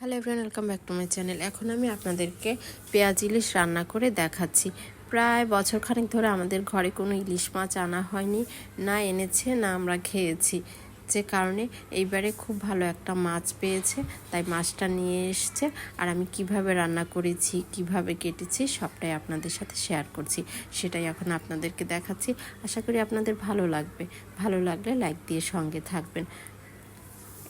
Hello everyone welcome back to my channel এখন আমি আপনাদেরকে পেঁয়াজ ইলিশ রান্না করে দেখাচ্ছি। প্রায় বছর খানেক ধরে আমাদের ঘরে কোনো ইলিশ মাছ আনা হয়নি, না এনেছে, না আমরা খেয়েছি। যে কারণে এইবারে খুব ভালো একটা মাছ পেয়েছে, তাই মাছটা নিয়ে এসছে। আর আমি কীভাবে রান্না করেছি, কীভাবে কেটেছি, সবটাই আপনাদের সাথে শেয়ার করছি। সেটাই এখন আপনাদেরকে দেখাচ্ছি। আশা করি আপনাদের ভালো লাগবে। ভালো লাগলে লাইক দিয়ে সঙ্গে থাকবেন।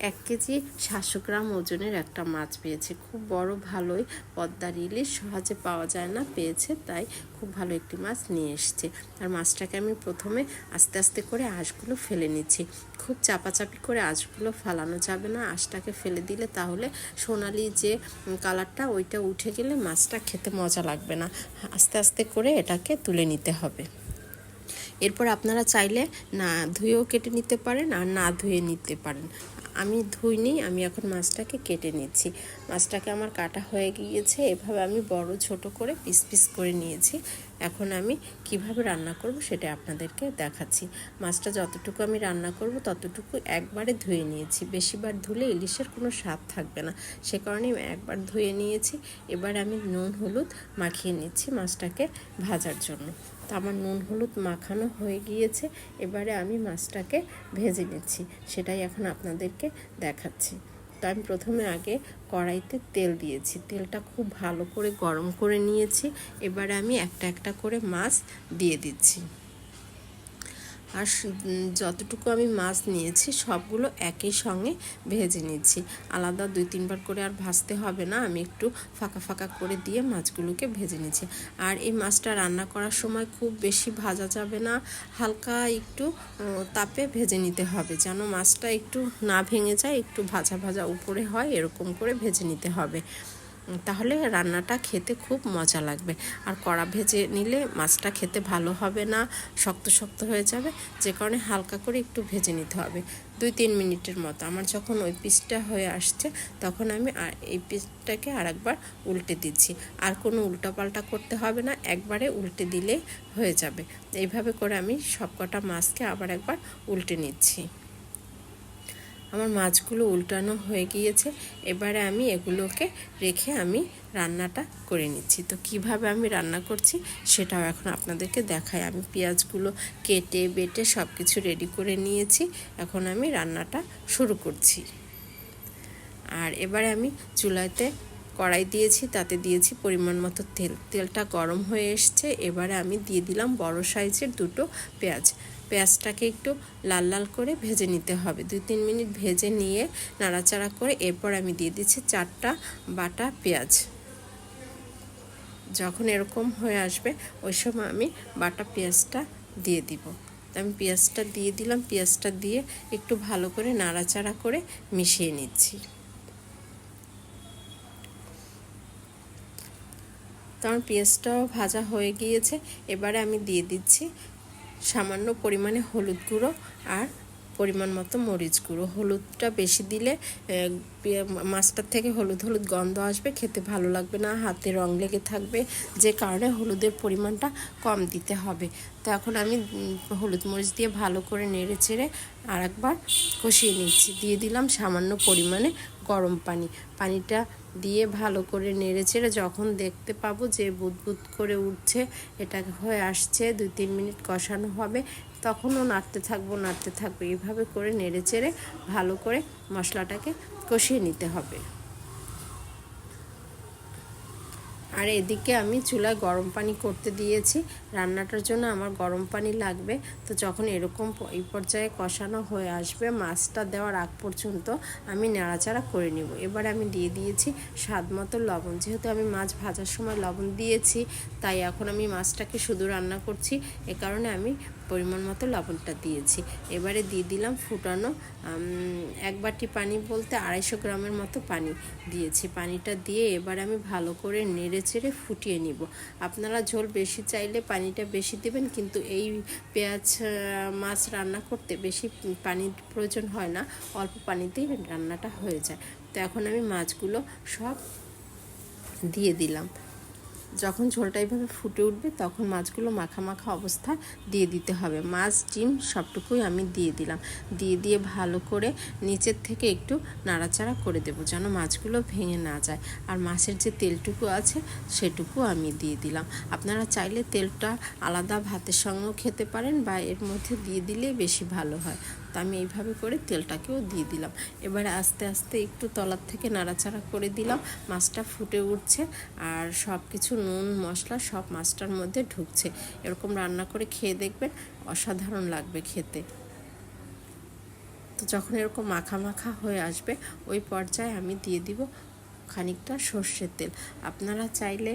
এক কেজি সাতশো গ্রাম ওজনের একটা মাছ পেয়েছে। খুব বড় ভালোই পদ্মার ইলিশ, সহজে পাওয়া যায় না, পেয়েছে, তাই খুব ভালো একটি মাছ নিয়ে এসছে। আর মাছটাকে আমি প্রথমে আস্তে আস্তে করে আঁশগুলো ফেলে নিচ্ছি। খুব চাপাচাপি করে আঁশগুলো ফালানো যাবে না, আঁশটাকে ফেলে দিলে তাহলে সোনালি যে কালারটা, ওইটা উঠে গেলে মাছটা খেতে মজা লাগবে না। আস্তে আস্তে করে এটাকে তুলে নিতে হবে। এরপর আপনারা চাইলে না ধুয়েও কেটে নিতে পারেন আর না ধুয়ে নিতে পারেন। আমি ধুইনি, আমি এখন মাছটাকে কেটে নিচ্ছি। মাছটাকে আমার কাটা হয়ে গিয়েছে, এভাবে আমি বড় ছোট করে পিস পিস করে নিয়েছি। এখন আমি কীভাবে রান্না করব সেটা আপনাদেরকে দেখাচ্ছি। মাছটা যতটুকু আমি রান্না করব ততটুকু একবারে ধুয়ে নিয়েছি। বেশিবার ধুলে ইলিশের কোনো স্বাদ থাকবে না। সে কারণে একবার ধুয়ে নিয়েছি। এবার আমি নুন, হলুদ মাখিয়ে নিচ্ছি মাছটাকে ভাজার জন্য। তো আমার নুন হলুদ মাখানো হয়ে গিয়েছে। এবারে আমি মাছটাকে ভেজে নিচ্ছি। সেটাই এখন আপনাদেরকে দেখাচ্ছি। তো আমি প্রথমে আগে কড়াইতে তেল দিয়েছি। তেলটা খুব ভালো করে গরম করে নিয়েছি। এবারে আমি একটা একটা করে মাছ দিয়ে দিচ্ছি। আর যতটুকু আমি মাছ নিয়েছি, সবগুলো একই সঙ্গে ভেজে নিচ্ছি। আলাদা দুই, তিনবার করে আর ভাজতে হবে না, আমি একটু ফাঁকা ফাঁকা করে দিয়ে মাছগুলোকে ভেজে নিচ্ছি। আর এই মাছটা রান্না করার সময় খুব বেশি ভাজা যাবে না, হালকা একটু তাপে ভেজে নিতে হবে, যেন মাছটা একটু না ভেঙে যায়, একটু ভাজা ভাজা উপরে হয়, এরকম করে ভেজে নিতে হবে। তাহলে রান্নাটা খেতে খুব মজা লাগবে। আর কড়া ভেজে নিলে মাছটা খেতে ভালো হবে না, শক্ত শক্ত হয়ে যাবে, যে কারণে হালকা করে একটু ভেজে নিতে হবে। দুই তিন মিনিটের মতো। আমার যখন ওই পিসটা হয়ে আসছে, তখন আমি এই পিসটাকে আরেকবার উল্টে দিচ্ছি। আর কোনো উল্টাপাল্টা করতে হবে না, একবারে উল্টে দিলে হয়ে যাবে। এইভাবে করে আমি সবকটা মাছকে আবার একবার উল্টে নিচ্ছি। আমার মাছগুলো উল্টানো হয়ে গিয়েছে। এবারে আমি এগুলোকে রেখে আমি রান্নাটা করে নিচ্ছি। তো কীভাবে আমি রান্না করছি সেটাও এখন আপনাদেরকে দেখাই। আমি পেঁয়াজগুলো কেটে, বেটে সব কিছু রেডি করে নিয়েছি। এখন আমি রান্নাটা শুরু করছি। আর এবারে আমি চুলাতে কড়াই দিয়েছি, তাতে দিয়েছি পরিমাণ মতো তেল। তেলটা গরম হয়ে এসছে। এবারে আমি দিয়ে দিলাম বড় সাইজের দুটো পেঁয়াজ। পেঁয়াজটাকে একটু লাল লাল করে ভেজে নিতে হবে। দুই তিন মিনিট ভেজে নিয়ে নাড়াচাড়া করে এরপর আমি দিয়ে দিচ্ছি চারটা বাটা পেঁয়াজ। যখন এরকম হয়ে আসবে, ওই সময় আমি বাটা পেঁয়াজটা দিয়ে দিব। আমি পেঁয়াজটা দিয়ে দিলাম, পেঁয়াজটা দিয়ে একটু ভালো করে নাড়াচাড়া করে মিশিয়ে নিচ্ছি। তো আমার পেঁয়াজটাও ভাজা হয়ে গিয়েছে। এবারে আমি দিয়ে দিচ্ছি সামান্য পরিমাণে হলুদ গুঁড়ো আর পরিমাণ মতো মরিচ গুঁড়ো। হলুদটা বেশি দিলে মাছটার থেকে হলুদ হলুদ গন্ধ আসবে, খেতে ভালো লাগবে না, হাতে রং লেগে থাকবে, যে কারণে হলুদের পরিমাণটা কম দিতে হবে। তো এখন আমি হলুদ মরিচ দিয়ে ভালো করে নেড়ে চেড়ে আর একবার কষিয়ে নিচ্ছি। দিয়ে দিলাম সামান্য পরিমাণে গরম পানি। পানিটা দিয়ে ভালো করে নেড়ে চেড়ে যখন দেখতে পাবো যে বুদবুদ করে উঠছে, এটা হয়ে আসছে দুই তিন মিনিট কষানো হবে, তখনও নাড়তে থাকব নাড়তে থাকব। এইভাবে করে নেড়ে চেড়ে ভালো করে মশলাটাকে কষিয়ে নিতে হবে। আর এদিকে আমি চুলায় গরম পানি করতে দিয়েছি। রান্নাটার জন্য আমার গরম পানি লাগবে। তো যখন এরকম এই পর্যায়ে কষানো হয়ে আসবে, মাছটা দেওয়ার আগ পর্যন্ত আমি নাড়াচাড়া করে নিব। এবার আমি দিয়ে দিয়েছি স্বাদ মতো লবণ। যেহেতু আমি মাছ ভাজার সময় লবণ দিয়েছি, তাই এখন আমি মাছটাকে শুধু রান্না করছি। এ কারণে আমি পরিমাণ মতো লবণটা দিয়েছি। এবারে দিয়ে দিলাম ফুটানো এক বাটি পানি বলতে আড়াইশো গ্রামের মতো পানি দিয়েছি। পানিটা দিয়ে এবার আমি ভালো করে নেড়ে চেড়ে ফুটিয়ে নিব। আপনারা ঝোল বেশি চাইলে পানিটা বেশি দেবেন, কিন্তু এই পেঁয়াজ মাছ রান্না করতে বেশি পানির প্রয়োজন হয় না, অল্প পানিতেই রান্নাটা হয়ে যায়। তো এখন আমি মাছগুলো সব দিয়ে দিলাম। যখন ঝোলটা এইভাবে ফুটে উঠবে, তখন মাছগুলো মাখা মাখা অবস্থায় দিয়ে দিতে হবে। মাছ, ডিম সবটুকুই আমি দিয়ে দিলাম। দিয়ে দিয়ে ভালো করে নিচের থেকে একটু নাড়াচাড়া করে দেবো যেন মাছগুলো ভেঙে না যায়। আর মাছের যে তেলটুকু আছে, সেটুকু আমি দিয়ে দিলাম। আপনারা চাইলে তেলটা আলাদা ভাতের সঙ্গেও খেতে পারেন বা এর মধ্যে দিয়ে দিলে বেশি ভালো হয়। আমি এইভাবে করে তেলটাকেও দিয়ে দিলাম। এবারে আস্তে আস্তে একটু তলার থেকে নাড়াচাড়া করে দিলাম। মাছটা ফুটে উঠছে আর সব কিছু নুন, মশলা সব মাছটার মধ্যে ঢুকছে। এরকম রান্না করে খেয়ে দেখবেন অসাধারণ লাগবে খেতে। তো যখন এরকম মাখা মাখা হয়ে আসবে, ওই পর্যায়ে আমি দিয়ে দিব খানিকটা সর্ষের তেল। আপনারা চাইলে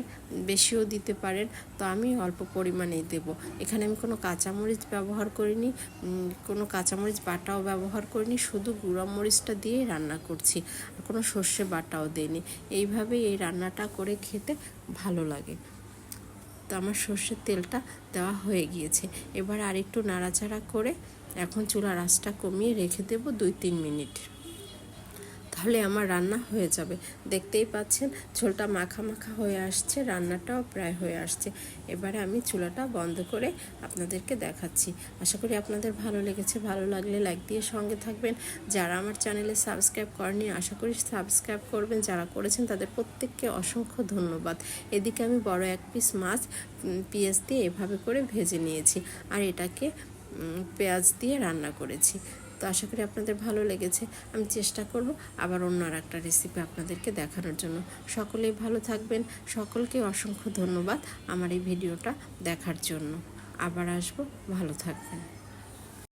বেশিও দিতে পারেন, তো আমি অল্প পরিমাণেই দেব। এখানে আমি কোনো কাঁচামরিচ ব্যবহার করিনি কোনো কাঁচামরিচ বাটাও ব্যবহার করিনি, শুধু গুঁড়া মরিচটা দিয়েই রান্না করছি, আর কোনো সর্ষে বাটাও দিইনি। এইভাবেই এই রান্নাটা করে খেতে ভালো লাগে। তো আমার সর্ষের তেলটা দেওয়া হয়ে গিয়েছে। এবার আরেকটু নাড়াচাড়া করে এখন চুলার আঁচটা কমিয়ে রেখে দেবো দুই তিন মিনিট। তাহলে আমার রান্না হয়ে যাবে। দেখতেই পাচ্ছেন, ঝোলটা মাখা মাখা হয়ে আসছে, রান্নাটাও প্রায় হয়ে আসছে। এবারে আমি চুলাটা বন্ধ করে আপনাদেরকে দেখাচ্ছি। আশা করি আপনাদের ভালো লেগেছে। ভালো লাগলে লাইক দিয়ে সঙ্গে থাকবেন। যারা আমার চ্যানেলে সাবস্ক্রাইব করেনি আশা করি সাবস্ক্রাইব করবেন। যারা করেছেন, তাদের প্রত্যেককে অসংখ্য ধন্যবাদ। এদিকে আমি বড় এক পিস মাছ পেঁয়াজ দিয়ে এভাবে করে ভেজে নিয়েছি। আর এটাকে পেঁয়াজ দিয়ে রান্না করেছি। তো আশা করি আপনাদের ভালো লেগেছে। আমি চেষ্টা করব আবার অন্য আর একটা রেসিপি আপনাদেরকে দেখানোর জন্য। সকলেই ভালো থাকবেন। সকলকে অসংখ্য ধন্যবাদ আমার এই ভিডিওটা দেখার জন্য। আবার আসব। ভালো থাকবেন।